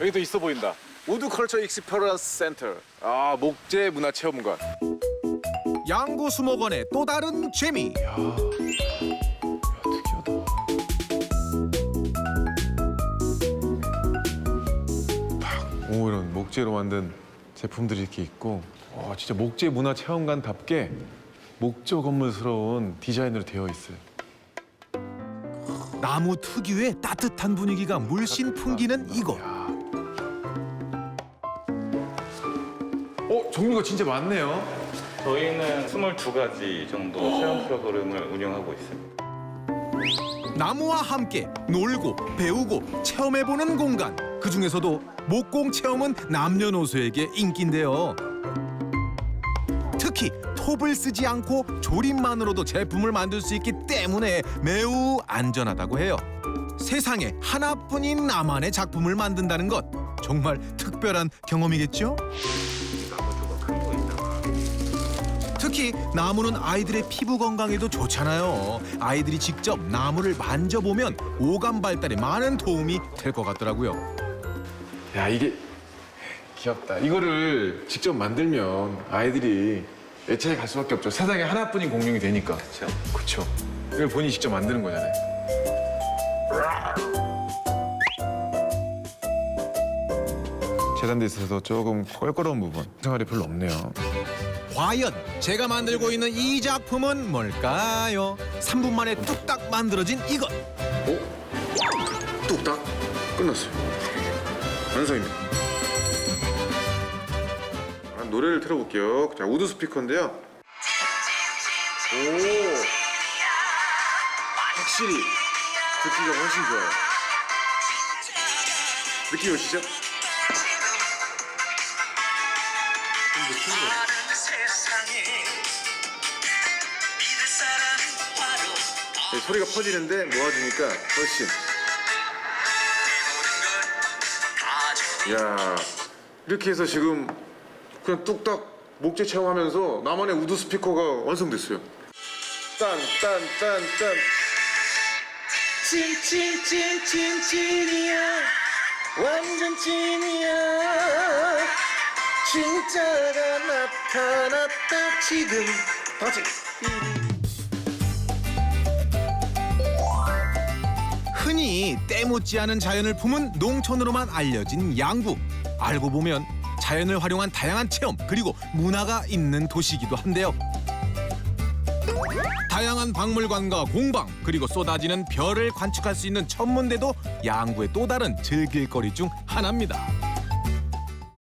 여기 또 있어 보인다. 우드 컬처 익스퍼런스 센터. 아 목재 문화 체험관. 양구 수목원의 또 다른 재미. 오 이런 목재로 만든 제품들이 이렇게 있고 와 진짜 목재 문화 체험관답게 목조 건물스러운 디자인으로 되어 있어요. 나무 특유의 따뜻한 분위기가 물씬 풍기는 이곳. 어 종류가 진짜 많네요. 저희는 22가지 정도 체험 프로그램을 운영하고 있습니다. 나무와 함께 놀고 배우고 체험해보는 공간. 그 중에서도 목공 체험은 남녀노소에게 인기인데요. 특히 톱을 쓰지 않고 조립만으로도 제품을 만들 수 있기 때문에 매우 안전하다고 해요. 세상에 하나뿐인 나만의 작품을 만든다는 것 정말 특별한 경험이겠죠? 특히 나무는 아이들의 피부 건강에도 좋잖아요. 아이들이 직접 나무를 만져보면 오감 발달에 많은 도움이 될 것 같더라고요. 야 이게 귀엽다. 이거를 직접 만들면 아이들이 애착이 갈 수밖에 없죠. 세상에 하나뿐인 공룡이 되니까. 그렇죠. 그렇죠. 이걸 본인이 직접 만드는 거잖아요. 재단돼 있어서 조금 껄끄러운 부분 생활이 별로 없네요. 과연 제가 만들고 있는 이 작품은 뭘까요? 3분 만에 뚝딱 만들어진 이것. 뚝딱 끝났어요. 완성입니다. 아, 노래를 틀어볼게요. 자 우드 스피커인데요. 오 확실히 듣기가 훨씬 좋아요. 느낌 오시죠? 네, 소리가 퍼지는데 모아주니까 훨씬. 야 이렇게 해서 지금 그냥 뚝딱 목재 체험하면서 나만의 우드 스피커가 완성됐어요. 딴딴딴딴 찐찐찐찐찐이야 완전 찐이야 진짜가 나타났다 지금 다시 흔히 때묻지 않은 자연을 품은 농촌으로만 알려진 양구. 알고 보면 자연을 활용한 다양한 체험 그리고 문화가 있는 도시이기도 한데요. 다양한 박물관과 공방 그리고 쏟아지는 별을 관측할 수 있는 천문대도 양구의 또 다른 즐길거리 중 하나입니다.